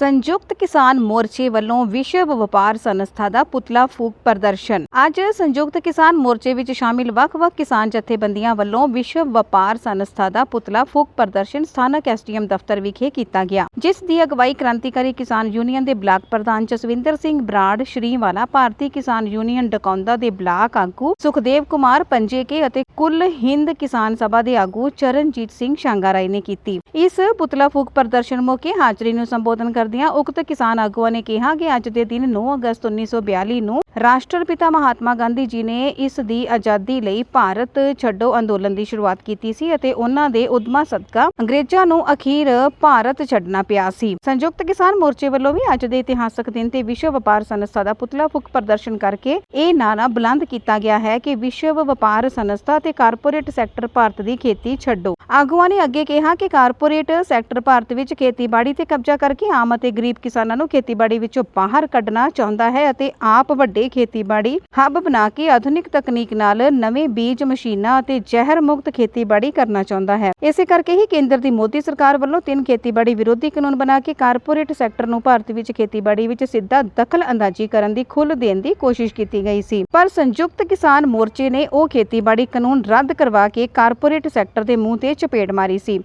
ਸੰਯੁਕਤ ਕਿਸਾਨ ਮੋਰਚੇ ਵੱਲੋਂ ਵਿਸ਼ਵ ਵਪਾਰ ਸੰਸਥਾ ਦਾ ਪੁਤਲਾ ਫੂਕ ਪ੍ਰਦਰਸ਼ਨ। ਅੱਜ ਸੰਯੁਕਤ ਕਿਸਾਨ ਮੋਰਚੇ ਵਿੱਚ ਸ਼ਾਮਿਲ ਵੱਖ-ਵੱਖ ਕਿਸਾਨ ਜਥੇਬੰਦੀਆਂ ਵੱਲੋਂ ਵਿਸ਼ਵ ਵਪਾਰ ਸੰਸਥਾ ਦਾ ਪੁਤਲਾ ਫੂਕ ਪ੍ਰਦਰਸ਼ਨ ਸਥਾਨਕ ਐਸਟੀਐਮ ਦਫ਼ਤਰ ਵਿਖੇ ਕੀਤਾ ਗਿਆ। ਜਿਸ ਦੀ ਅਗਵਾਈ ਕ੍ਰਾਂਤੀਕਾਰੀ ਕਿਸਾਨ ਯੂਨੀਅਨ ਦੇ ਬਲਾਕ ਪ੍ਰਧਾਨ ਜਸਵਿੰਦਰ ਸਿੰਘ ਬਰਾੜ, ਸ਼੍ਰੀਵਾਲਾ, ਭਾਰਤੀ ਕਿਸਾਨ ਯੂਨੀਅਨ ਡਕੌਂਦਾ ਦੇ ਬਲਾਕ ਆਗੂ ਸੁਖਦੇਵ ਕੁਮਾਰ ਪੰਜੇਕੇ ਅਤੇ ਕੁੱਲ ਹਿੰਦ ਕਿਸਾਨ ਸਭਾ ਦੇ ਆਗੂ ਚਰਨਜੀਤ ਸਿੰਘ ਸ਼ਾਂਗਾਰਾਈ ਨੇ ਕੀਤੀ। ਇਸ ਪੁਤਲਾ ਫੂਕ ਪ੍ਰਦਰਸ਼ਨ ਮੌਕੇ ਹਾਜ਼ਰੀ ਨੂੰ ਸੰਬੋਧਨ ਕਰਦਿਆਂ ਉਕਤ ਕਿਸਾਨ ਆਗੂਆਂ ਨੇ ਕਿਹਾ ਕਿ ਅੱਜ ਦੇ ਦਿਨ 9 ਅਗਸਤ 1942 ਨੂੰ ਰਾਸ਼ਟਰਪਿਤਾ ਮਹਾਤਮਾ ਗਾਂਧੀ ਜੀ ਨੇ ਇਸ ਦੀ ਆਜ਼ਾਦੀ ਲਈ ਭਾਰਤ ਛੱਡੋ ਅੰਦੋਲਨ ਦੀ ਸ਼ੁਰੂਆਤ ਕੀਤੀ ਸੀ ਅਤੇ ਉਹਨਾਂ ਦੇ ਉਦਮਾ ਸਦਕਾ ਅੰਗਰੇਜ਼ਾਂ ਨੂੰ ਅਖੀਰ ਭਾਰਤ ਛੱਡਣਾ ਪਿਆ ਸੀ। ਸੰਯੁਕਤ ਕਿਸਾਨ ਮੋਰਚੇ ਵੱਲੋਂ ਵੀ ਅੱਜ ਦੇ ਇਤਿਹਾਸਕ ਦਿਨ ਤੇ ਵਿਸ਼ਵ ਵਪਾਰ ਸੰਸਥਾ ਦਾ ਪੁਤਲਾ ਫੁਕ ਪ੍ਰਦਰਸ਼ਨ ਕਰਕੇ ਇਹ ਨਾਰਾ ਬੁਲੰਦ ਕੀਤਾ ਗਿਆ ਹੈ ਕਿ ਵਿਸ਼ਵ ਵਪਾਰ ਸੰਸਥਾ ਤੇ ਕਾਰਪੋਰੇਟ ਸੈਕਟਰ ਭਾਰਤ ਦੀ ਖੇਤੀ ਛੱਡੋ। ਆਗੂਆਂ ਨੇ ਅੱਗੇ ਕਿਹਾ ਕਿ ਕਾਰਪੋਰੇਟ ਸੈਕਟਰ ਭਾਰਤ ਵਿੱਚ ਖੇਤੀਬਾੜੀ ਤੇ ਕਬਜ਼ਾ ਕਰਕੇ ਆਮ ਅਤੇ ਗਰੀਬ ਕਿਸਾਨਾਂ ਨੂੰ ਖੇਤੀਬਾੜੀ ਵਿੱਚੋਂ ਬਾਹਰ ਕੱਢਣਾ ਚਾਹੁੰਦਾ ਹੈ ਅਤੇ ਆਪ ਵੱਡੇ ਖੇਤੀਬਾੜੀ ਹੱਬ ਬਣਾ ਕੇ ਆਧੁਨਿਕ ਤਕਨੀਕ ਨਾਲ ਨਵੇਂ ਬੀਜ, ਮਸ਼ੀਨਾਂ ਅਤੇ ਜ਼ਹਿਰ ਮੁਕਤ ਖੇਤੀਬਾੜੀ ਕਰਨਾ ਚਾਹੁੰਦਾ ਹੈ। ਇਸੇ ਕਰਕੇ ਹੀ ਕੇਂਦਰ ਦੀ ਮੋਦੀ ਸਰਕਾਰ ਵੱਲੋਂ ਤਿੰਨ ਖੇਤੀਬਾੜੀ ਵਿਰੋਧੀ ਕਾਨੂੰਨ ਬਣਾ ਕੇ ਕਾਰਪੋਰੇਟ ਸੈਕਟਰ ਨੂੰ ਭਾਰਤ ਵਿੱਚ ਖੇਤੀਬਾੜੀ ਵਿੱਚ ਸਿੱਧਾ ਦਖਲ ਅੰਦਾਜ਼ੀ ਕਰਨ ਦੀ ਖੁੱਲ੍ਹ ਦੇਣ ਦੀ ਕੋਸ਼ਿਸ਼ ਕੀਤੀ ਗਈ ਸੀ। ਪਰ ਸੰਯੁਕਤ ਕਿਸਾਨ ਮੋਰਚੇ ਨੇ ਉਹ ਖੇਤੀਬਾੜੀ ਕਾਨੂੰਨ ਰੱਦ ਕਰਵਾ ਕੇ ਕਾਰਪੋਰੇਟ ਸੈਕਟਰ ਦੇ ਮੂੰਹ ਤੇ ਚਪੇੜ ਮਾਰੀ ਸੀ।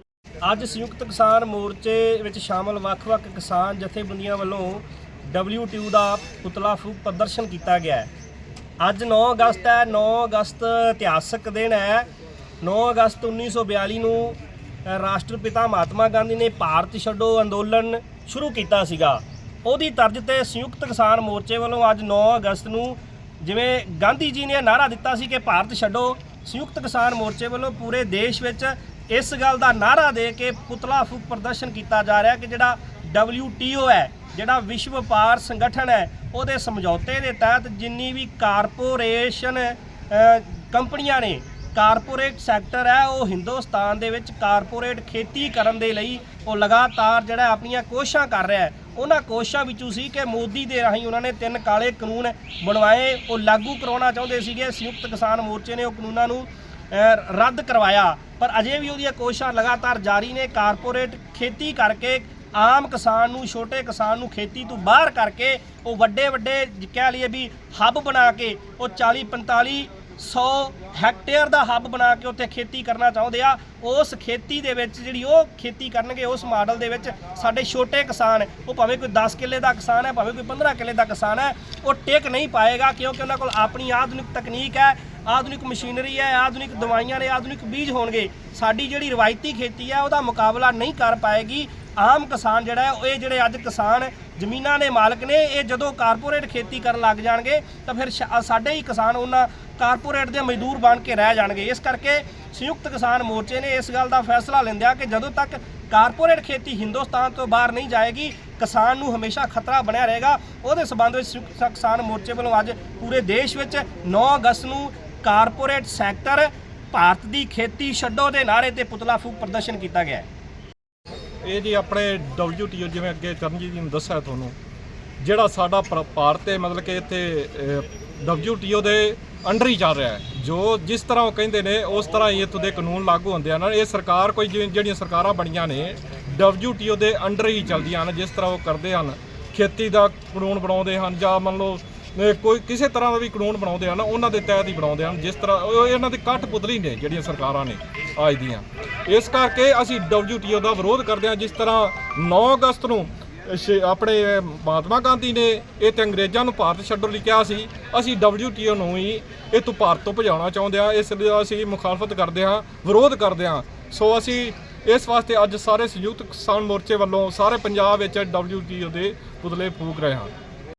ਅੱਜ ਸੰਯੁਕਤ ਕਿਸਾਨ ਮੋਰਚੇ ਵਿੱਚ ਸ਼ਾਮਲ ਵੱਖ-ਵੱਖ ਕਿਸਾਨ ਜਥੇਬੰਦੀਆਂ ਵੱਲੋਂ WTO ਦਾ ਪੁਤਲਾ ਫੂਕ ਪ੍ਰਦਰਸ਼ਨ ਕੀਤਾ ਗਿਆ ਹੈ। ਅੱਜ 9 ਅਗਸਤ ਹੈ 9 ਅਗਸਤ ਇਤਿਹਾਸਕ ਦਿਨ ਹੈ। 9 ਅਗਸਤ 1942 ਨੂੰ ਰਾਸ਼ਟਰਪਿਤਾ ਮਹਾਤਮਾ ਗਾਂਧੀ ਨੇ ਭਾਰਤ ਛੱਡੋ ਅੰਦੋਲਨ ਸ਼ੁਰੂ ਕੀਤਾ ਸੀਗਾ। ਉਹਦੀ ਤਰਜ਼ ਤੇ ਸੰਯੁਕਤ ਕਿਸਾਨ ਮੋਰਚੇ ਵੱਲੋਂ ਅੱਜ 9 ਅਗਸਤ ਨੂੰ ਜਿਵੇਂ ਗਾਂਧੀ ਜੀ ਨੇ ਨਾਰਾ ਦਿੱਤਾ ਸੀ ਕਿ ਭਾਰਤ ਛੱਡੋ ਸੰਯੁਕਤ ਕਿਸਾਨ ਮੋਰਚੇ ਵੱਲੋਂ ਪੂਰੇ ਦੇਸ਼ ਵਿੱਚ ਇਸ ਗੱਲ ਦਾ ਨਾਰਾ ਦੇ ਕੇ ਪੁਤਲਾ ਫੂਕ ਪ੍ਰਦਰਸ਼ਨ ਕੀਤਾ ਜਾ ਰਿਹਾ ਕਿ ਜਿਹੜਾ WTO ਹੈ, ਜਿਹੜਾ ਵਿਸ਼ਵ ਵਪਾਰ ਸੰਗਠਨ ਹੈ, ਉਹਦੇ ਸਮਝੌਤੇ ਦੇ ਤਹਿਤ ਜਿੰਨੀ ਵੀ ਕਾਰਪੋਰੇਸ਼ਨ ਕੰਪਨੀਆਂ ਨੇ, ਕਾਰਪੋਰੇਟ ਸੈਕਟਰ ਹੈ, ਉਹ ਹਿੰਦੁਸਤਾਨ ਦੇ ਵਿੱਚ ਕਾਰਪੋਰੇਟ ਖੇਤੀ ਕਰਨ ਦੇ ਲਈ ਉਹ ਲਗਾਤਾਰ ਜਿਹੜਾ ਆਪਣੀਆਂ ਕੋਸ਼ਿਸ਼ਾਂ ਕਰ ਰਿਹਾ ਹੈ ਉਹਨਾਂ ਕੋਸ਼ਿਸ਼ਾਂ ਵਿੱਚੋਂ ਸੀ ਕਿ ਮੋਦੀ ਦੇ ਰਾਹੀਂ ਉਹਨਾਂ ਨੇ ਤਿੰਨ ਕਾਲੇ ਕਾਨੂੰਨ ਬਣਵਾਏ। ਉਹ ਲਾਗੂ ਕਰਾਉਣਾ ਚਾਹੁੰਦੇ ਸੀਗੇ, ਸੰਯੁਕਤ ਕਿਸਾਨ ਮੋਰਚੇ ਨੇ ਉਹ ਕਾਨੂੰਨਾਂ ਨੂੰ ਰੱਦ ਕਰਵਾਇਆ। ਪਰ ਅਜੇ ਵੀ ਉਹਦੀਆਂ ਕੋਸ਼ਿਸ਼ਾਂ ਲਗਾਤਾਰ ਜਾਰੀ ਨੇ। ਕਾਰਪੋਰੇਟ ਖੇਤੀ ਕਰਕੇ ਆਮ ਕਿਸਾਨ ਨੂੰ, ਛੋਟੇ ਕਿਸਾਨ ਨੂੰ ਖੇਤੀ ਤੋਂ ਬਾਹਰ ਕਰਕੇ ਉਹ ਵੱਡੇ ਵੱਡੇ ਕਹਿ ਲਈਏ ਵੀ ਹੱਬ ਬਣਾ ਕੇ ਉਹ 40 45 100 ਹੈਕਟੇਅਰ ਦਾ ਹੱਬ ਬਣਾ ਕੇ ਉੱਥੇ ਖੇਤੀ ਕਰਨਾ ਚਾਹੁੰਦੇ ਆ। ਉਸ ਖੇਤੀ ਦੇ ਵਿੱਚ ਜਿਹੜੀ ਉਹ ਖੇਤੀ ਕਰਨਗੇ, ਉਸ ਮਾਡਲ ਦੇ ਵਿੱਚ ਸਾਡੇ ਛੋਟੇ ਕਿਸਾਨ, ਉਹ ਭਾਵੇਂ ਕੋਈ 10 ਕਿੱਲੇ ਦਾ ਕਿਸਾਨ ਹੈ, ਭਾਵੇਂ ਕੋਈ 15 ਕਿੱਲੇ ਦਾ ਕਿਸਾਨ ਹੈ, ਉਹ ਟਿਕ ਨਹੀਂ ਪਾਏਗਾ ਕਿਉਂਕਿ ਉਹਨਾਂ ਕੋਲ ਆਪਣੀ ਆਧੁਨਿਕ ਤਕਨੀਕ ਹੈ, ਆਧੁਨਿਕ ਮਸ਼ੀਨਰੀ ਹੈ, ਆਧੁਨਿਕ ਦਵਾਈਆਂ ਨੇ, ਆਧੁਨਿਕ ਬੀਜ ਹੋਣਗੇ। ਸਾਡੀ ਜਿਹੜੀ ਰਵਾਇਤੀ ਖੇਤੀ ਹੈ, ਉਹਦਾ ਮੁਕਾਬਲਾ ਨਹੀਂ ਕਰ ਪਾਏਗੀ। ਆਮ ਕਿਸਾਨ ਜਿਹੜਾ ਉਹ ਇਹ ਜਿਹੜੇ ਅੱਜ ਕਿਸਾਨ ਜ਼ਮੀਨਾਂ ਦੇ ਮਾਲਕ ਨੇ, ਇਹ ਜਦੋਂ ਕਾਰਪੋਰੇਟ ਖੇਤੀ ਕਰਨ ਲੱਗ ਜਾਣਗੇ, ਤਾਂ ਫਿਰ ਸ਼ਾ- ਸਾਡੇ ਹੀ ਕਿਸਾਨ ਉਹਨਾਂ ਕਾਰਪੋਰੇਟ ਦੇ ਮਜ਼ਦੂਰ ਬਣ ਕੇ ਰਹਿ ਜਾਣਗੇ। ਇਸ ਕਰਕੇ ਸੰਯੁਕਤ ਕਿਸਾਨ ਮੋਰਚੇ ਨੇ ਇਸ ਗੱਲ ਦਾ ਫੈਸਲਾ ਲੈਂਦਿਆ ਕਿ ਜਦੋਂ ਤੱਕ ਕਾਰਪੋਰੇਟ ਖੇਤੀ ਹਿੰਦੁਸਤਾਨ ਤੋਂ ਬਾਹਰ ਨਹੀਂ ਜਾਏਗੀ, ਕਿਸਾਨ ਨੂੰ ਹਮੇਸ਼ਾ ਖਤਰਾ ਬਣਿਆ ਰਹੇਗਾ। ਉਹਦੇ ਸਬੰਧ ਵਿੱਚ ਸੰਯੁਕਤ ਕਿਸਾਨ ਮੋਰਚੇ ਵੱਲੋਂ ਅੱਜ ਪੂਰੇ ਦੇਸ਼ ਵਿੱਚ 9 ਅਗਸਤ ਨੂੰ ਕਾਰਪੋਰੇਟ ਸੈਕਟਰ ਭਾਰਤ ਦੀ ਖੇਤੀ ਛੱਡੋ ਦੇ ਨਾਰੇ ਤੇ ਪੁਤਲਾ ਫੂਕ ਪ੍ਰਦਰਸ਼ਨ ਕੀਤਾ ਗਿਆ ਹੈ। ਇਹ ਜੀ ਆਪਣੇ WTO ਜਿਵੇਂ ਅੱਗੇ ਚਰਨਜੀਤ ਜੀ ਨੇ ਦੱਸਿਆ ਤੁਹਾਨੂੰ ਜਿਹੜਾ ਸਾਡਾ ਪ- ਭਾਰਤ ਹੈ ਮਤਲਬ ਕਿ ਇੱਥੇ ਅਹ, WTO ਦੇ ਅੰਡਰ ਹੀ ਚੱਲ ਰਿਹਾ ਹੈ। ਜੋ ਜਿਸ ਤਰ੍ਹਾਂ ਉਹ ਕਹਿੰਦੇ ਨੇ ਉਸ ਤਰ੍ਹਾਂ ਹੀ ਇੱਥੋਂ ਦੇ ਕਾਨੂੰਨ ਲਾਗੂ ਹੁੰਦੇ ਹਨ। ਇਹ ਸਰਕਾਰ ਕੋਈ ਜਿਵੇਂ ਜਿਹੜੀਆਂ ਸਰਕਾਰਾਂ ਬਣੀਆਂ ਨੇ WTO ਦੇ ਅੰਡਰ ਹੀ ਚੱਲਦੀਆਂ ਹਨ ਜਿਸ ਤਰ੍ਹਾਂ ਉਹ ਕਰਦੇ ਹਨ। ਖੇਤੀ ਦਾ ਕਾਨੂੰਨ ਬਣਾਉਂਦੇ ਹਨ ਜਾਂ ਮੰਨ ਲਓ ਅਹ, ਕੋਈ ਕਿਸੇ ਤਰ੍ਹਾਂ ਦਾ ਵੀ ਕਾਨੂੰਨ ਬਣਾਉਂਦੇ ਹਨ ਉਹਨਾਂ ਦੇ ਤਹਿਤ ਹੀ ਬਣਾਉਂਦੇ ਹਨ ਜਿਸ ਤਰ੍ਹਾਂ ਉਹ ਇਹਨਾਂ ਦੀ ਕੱਠ ਪੁਤਲੀ ਨੇ ਜਿਹੜੀਆਂ ਸਰਕਾਰਾਂ ਨੇ ਅੱਜ ਦੀਆਂ। ਇਸ ਕਰਕੇ ਅਸੀਂ WTO ਦਾ ਵਿਰੋਧ ਕਰਦੇ ਹਾਂ ਜਿਸ ਤਰ੍ਹਾਂ 9 ਅਗਸਤ ਨੂੰ ਸ਼ੇ- ਆਪਣੇ ਮਹਾਤਮਾ ਗਾਂਧੀ ਨੇ ਇਹ ਤੇ ਅੰਗਰੇਜ਼ਾਂ ਨੂੰ ਭਾਰਤ ਛੱਡਣ ਲਈ ਕਿਹਾ ਸੀ ਅਸੀਂ WTO ਨੂੰ ਹੀ ਇਹ ਤੋਂ ਭਾਰਤ ਤੋਂ ਭਜਾਉਣਾ ਚਾਹੁੰਦੇ ਹਾਂ ਇਸ ਲਈ ਅਸੀਂ ਮੁਖਾਲਫਤ ਕਰਦੇ ਹਾਂ ਵਿਰੋਧ ਕਰਦੇ ਹਾਂ। ਸੋ ਅਸੀਂ ਇਸ ਵਾਸਤੇ ਅੱਜ ਸਾਰੇ ਸੰਯੁਕਤ ਕਿਸਾਨ ਮੋਰਚੇ ਵੱਲੋਂ ਸਾਰੇ ਪੰਜਾਬ ਵਿੱਚ WTO ਦੇ ਪੁਤਲੇ ਫੂਕ ਰਹੇ ਹਾਂ।